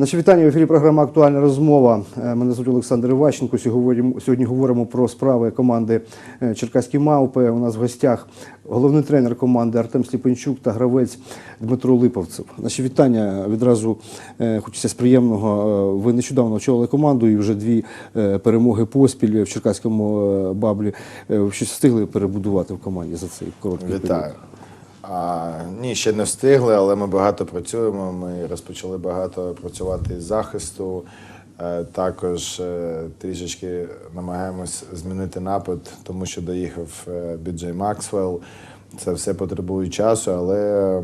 Наші вітання в ефірі програма Актуальна розмова. Е, Мене звуть Олександр Іващенко. Сьогодні, говоримо про справи команди е, Черкаські Мавпи. У нас в гостях головний тренер команди Артем Сліпенчук та гравець Дмитро Липовцев. Наші вітання відразу е, хочеться з приємного. Ви нещодавно очолили команду і вже дві перемоги поспіль в Черкаському баблі. Щось встигли перебудувати в команді за цей короткий період? А, ні, ще не встигли, але ми багато працюємо. Ми розпочали багато працювати із захисту. Е, Також е, трішечки намагаємось змінити напад, тому що доїхав е, Біджей Максвелл. Це все потребує часу, але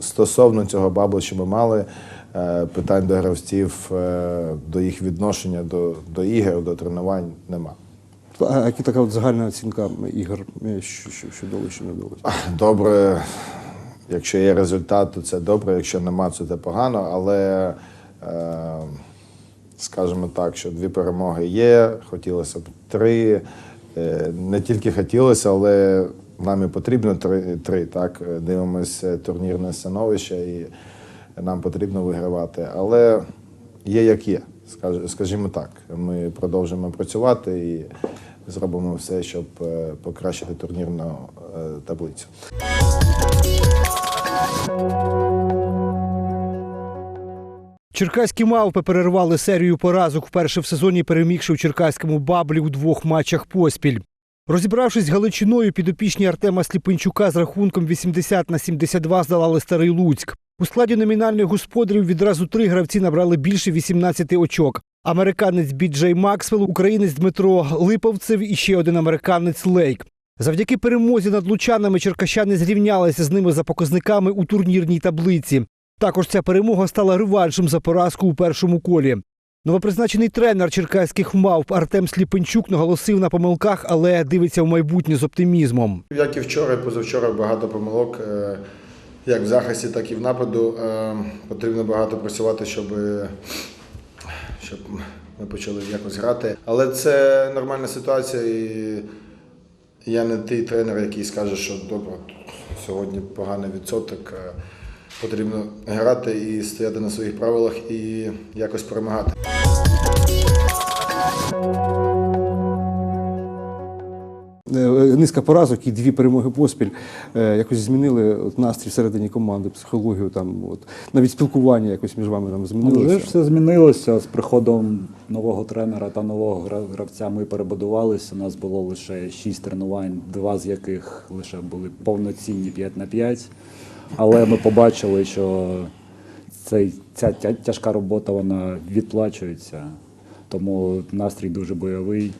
стосовно цього баблу, що ми мали, питань до гравців, до їх відношення до, до ігор, до тренувань нема. А така от загальна оцінка ігор, е, що, що, що вдалося, що не вдалося? Добре, якщо є результат, то це добре, якщо нема, то це погано. Але е, скажімо так, що дві перемоги є, хотілося б три. Е, не тільки хотілося, але нам і потрібно три. три так? Дивимося турнірне становище і нам потрібно вигравати. Але є як є, скажімо так. Ми продовжимо працювати і зробимо все, щоб е, покращити турнірну е, таблицю. Черкаські мавпи перервали серію поразок вперше в сезоні, перемігши в черкаському баблі у двох матчах поспіль. Розібравшись Галичиною, підопічні Артема Сліпинчука з рахунком 80 на 72 здолали Старий Луцьк. У складі номінальних господарів відразу три гравці набрали більше 18 очок. Американець Біджей Максвелл, українець Дмитро Липовцев і ще один американець Лейк. Завдяки перемозі над лучанами черкащани зрівнялися з ними за показниками у турнірній таблиці. Також ця перемога стала реваншем за поразку у першому колі. Новопризначений тренер черкаських мавп Артем Сліпенчук наголосив на помилках, але дивиться в майбутнє з оптимізмом. Як і вчора, і позавчора багато помилок, е, як в захисті, так і в нападу. Е, Потрібно багато працювати, щоб, щоб ми почали якось грати. Але це нормальна ситуація, і я не той тренер, який скаже, що добре, сьогодні поганий відсоток. Потрібно грати і стояти на своїх правилах і якось перемагати. Е, Низка поразок і дві перемоги поспіль е, якось змінили от настрій всередині команди, психологію, там от навіть спілкування якось між вами там Ну, Вже ж все змінилося з приходом нового тренера та нового гра- гравця. Ми перебудувалися. У нас було лише шість тренувань, два з яких лише були повноцінні 5 на 5. Але ми побачили, що цей, ця тяжка робота вона відплачується. Тому настрій дуже бойовий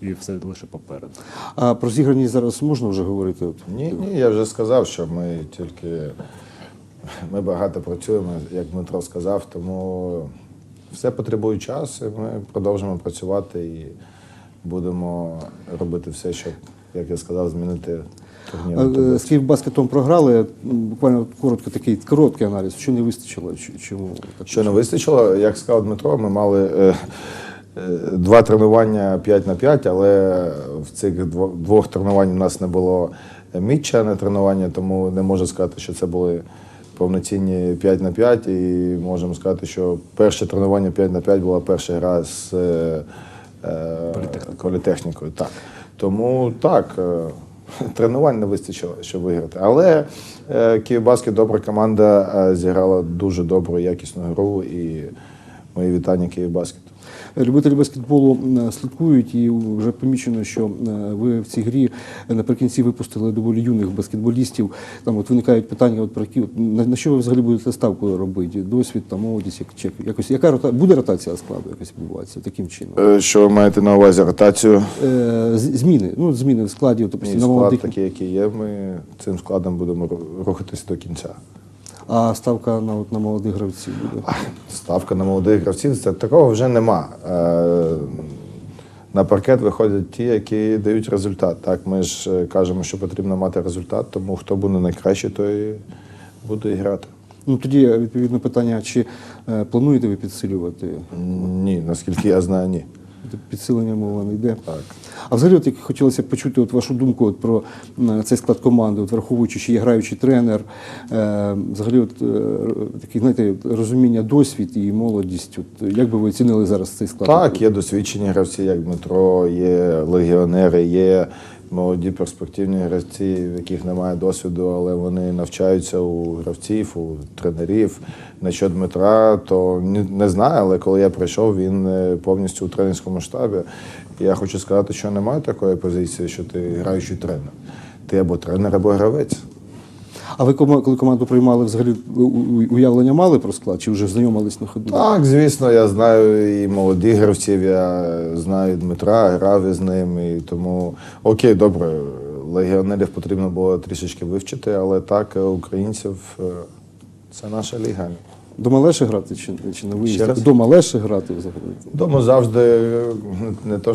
і все лише попереду. А про зіграність зараз можна вже говорити? Ні, ні, я вже сказав, що ми тільки ми багато працюємо, як Дмитро сказав, тому все потребує часу. і Ми продовжимо працювати і будемо робити все, щоб, як я сказав, змінити З Київбаскетом програли. Буквально коротко такий короткий аналіз. Що не вистачило? Чому? Що не вистачило, як сказав Дмитро, ми мали е, е, два тренування 5 на 5, але в цих двох тренувань у нас не було мітча на тренування, тому не можу сказати, що це були повноцінні 5 на 5. І можемо сказати, що перше тренування 5 на 5 була перша гра з е, е, політехнікою. Так. Тому так. Тренувань не вистачило, щоб виграти. Але е, Київбаскет добра команда е, зіграла дуже добру, якісну гру і мої вітання Київбаскету. Любителі баскетболу слідкують і вже помічено, що ви в цій грі наприкінці випустили доволі юних баскетболістів. Там от виникають питання, от про які на, на що ви взагалі будете ставку робити? Досвід та молодість, як якось яка рота буде ротація складу якось відбуватися таким чином? Е, Що ви маєте на увазі ротацію? Е, зміни, ну зміни в складі, тобто на склад молодих, такий, який є. Ми цим складом будемо ру- рухатись до кінця. А ставка на от на молодих гравців буде. Ставка на молодих гравців це такого вже нема. Е, На паркет виходять ті, які дають результат. Так, ми ж е, кажемо, що потрібно мати результат, тому хто буде найкраще, той буде грати. Ну тоді відповідно питання, чи е, плануєте ви підсилювати? Ні, наскільки я знаю, ні. Підсилення мова не йде. Так. А взагалі, от як хотілося б почути от вашу думку от про цей склад команди, от враховуючи, що є граючий тренер, е, взагалі, от е, таке, знаєте, розуміння досвід і молодість. От як би ви оцінили зараз цей склад? Так, є досвідчені гравці, як Дмитро, є легіонери, є молоді перспективні гравці, в яких немає досвіду, але вони навчаються у гравців, у тренерів. Насчет Дмитра, то не знаю, але коли я прийшов, він е, повністю у тренерському штабі. Я хочу сказати, що немає такої позиції, що ти граючий тренер. Ти або тренер, або гравець. А ви коли команду приймали, взагалі уявлення мали про склад, чи вже знайомились на ходу? Так, звісно, я знаю і молодих гравців, я знаю Дмитра, грав із ним. І тому окей, добре, легіонерів потрібно було трішечки вивчити, але так, е, українців е, це наша ліга. Дома легше грати чи, чи на Ще виїзді? Дома легше грати взагалі? Дома завжди е, не то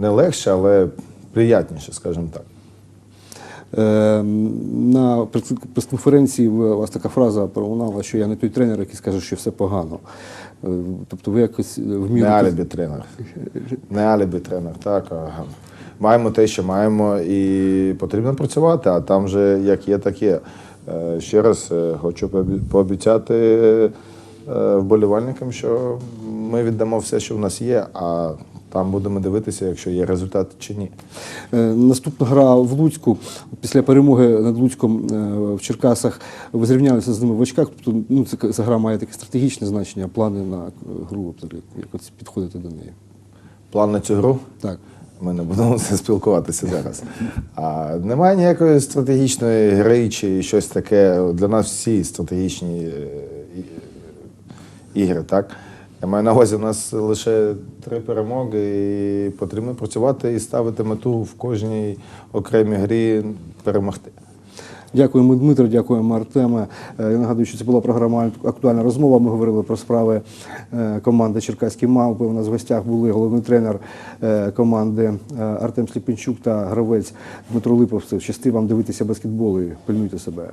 не легше, але приятніше, скажімо так. Е, на прес- прес-конференції у вас така фраза пролунала, що я не той тренер, який скаже, що все погано. Е, Тобто ви якось в міру... Не алібі тренер. Не алібі тренер, так. Маємо те, що маємо, і потрібно працювати, а там вже як є, так є. Е, Ще раз е, хочу пообіцяти е, вболівальникам, що ми віддамо все, що в нас є, а там будемо дивитися, якщо є результат чи ні. Е, Наступна гра в Луцьку. Після перемоги над Луцьком е, в Черкасах ви зрівнялися з ними в очках. Тобто, ну, ця гра має таке стратегічне значення, плани на гру, як от підходити до неї. План на цю гру. Так. Ми не будемо це спілкуватися зараз. А немає ніякої стратегічної гри чи щось таке. Для нас всі стратегічні е, ігри, так? Я маю на увазі, у нас лише три перемоги, і потрібно працювати і ставити мету в кожній окремій грі перемогти. Дякуємо, Дмитро, дякуємо, Артеме. Е, Я нагадую, що це була програма Актуальна розмова. Ми говорили про справи е, команди Черкаські мавпи. У нас в гостях були головний тренер е, команди Артем Сліпенчук та гравець Дмитро Липовцев. Щасти вам дивитися баскетбол і пильнуйте себе.